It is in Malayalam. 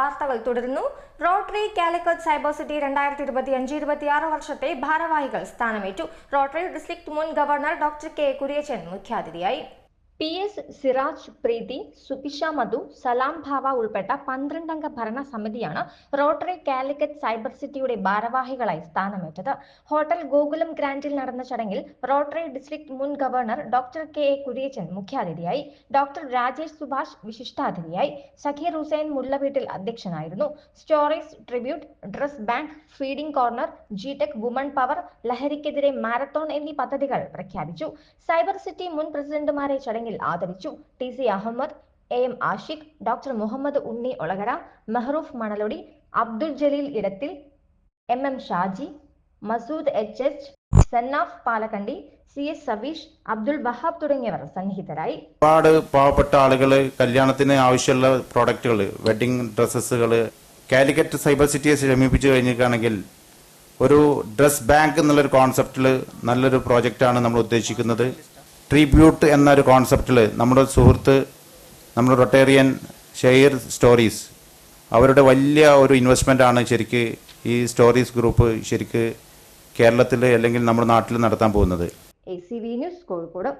വാർത്തകൾ തുടരുന്നു. റോട്ടറി കാലിക്കറ്റ് സൈബർ സിറ്റി രണ്ടായിരത്തി ഇരുപത്തി അഞ്ച് ഇരുപത്തിയാറ് വർഷത്തെ ഭാരവാഹികൾ സ്ഥാനമേറ്റു. റോട്ടറി ഡിസ്ട്രിക്ട് മുൻ ഗവർണർ ഡോക്ടർ കെ കുര്യച്ചൻ മുഖ്യാതിഥിയായി. പി എസ് സിറാജ് പ്രീതി സുപിഷ മധു സലാം ഭാവ ഉൾപ്പെട്ട പന്ത്രണ്ടംഗ ഭരണസമിതിയാണ് റോട്ടറി കാലിക്കറ്റ് സൈബർ സിറ്റിയുടെ ഭാരവാഹികളായി സ്ഥാനമേറ്റത്. ഹോട്ടൽ ഗോകുലം ഗ്രാൻഡിൽ നടന്ന ചടങ്ങിൽ റോട്ടറി ഡിസ്ട്രിക്ട് മുൻ governor doctor K A Kuriachan മുഖ്യാതിഥിയായി ഡോക്ടർ രാജേഷ് സുഭാഷ് വിശിഷ്ടാതിഥിയായി സഖീർ ഹുസൈൻ മുല്ലവീട്ടിൽ അധ്യക്ഷനായിരുന്നു. Stories tribute dress bank feeding corner G-Tec woman power ലഹരിക്കെതിരെ മാരത്തോൺ എന്നീ പദ്ധതികൾ പ്രഖ്യാപിച്ചു. സൈബർ സിറ്റി മുൻ പ്രസിഡന്റുമാരെ ചടങ്ങിൽ ആദരിച്ചു. T C Ahammed A M Ashiq doctor Muhammad Unni Olakara Mehroof Manalodi Abdul Jaleel Edathil M M Shaji Masood H H Sannaf Palakkandi C S Saveesh Abdul Wahab തുടങ്ങിയവർ സന്നിഹിതരായി. ഒരുപാട് പാവപ്പെട്ട ആളുകൾ കല്യാണത്തിന് ആവശ്യമുള്ള പ്രോഡക്റ്റുകൾ വെഡിങ് ഡ്രസ്സസുകൾ കാലിക്കറ്റ് സൈബർ സിറ്റിയെ സമീപിച്ചു കഴിഞ്ഞിരിക്കുകയാണെങ്കിൽ ഒരു ഡ്രസ് ബാങ്ക് എന്നുള്ളൊരു കോൺസെപ്റ്റിൽ നല്ലൊരു പ്രോജക്റ്റാണ് നമ്മൾ ഉദ്ദേശിക്കുന്നത്. ട്രിബ്യൂട്ട് എന്നൊരു കോൺസെപ്റ്റിൽ നമ്മുടെ സുഹൃത്ത് നമ്മുടെ റൊട്ടേറിയൻ ഷെയർ സ്റ്റോറീസ് അവരുടെ വലിയ ഒരു ഇൻവെസ്റ്റ്മെന്റ് ആണ് ശരിക്ക് ഈ സ്റ്റോറീസ് ഗ്രൂപ്പ് ശരിക്ക് കേരളത്തിൽ അല്ലെങ്കിൽ നമ്മുടെ നാട്ടിൽ നടത്താൻ പോകുന്നത്. A C V news Kozhikode.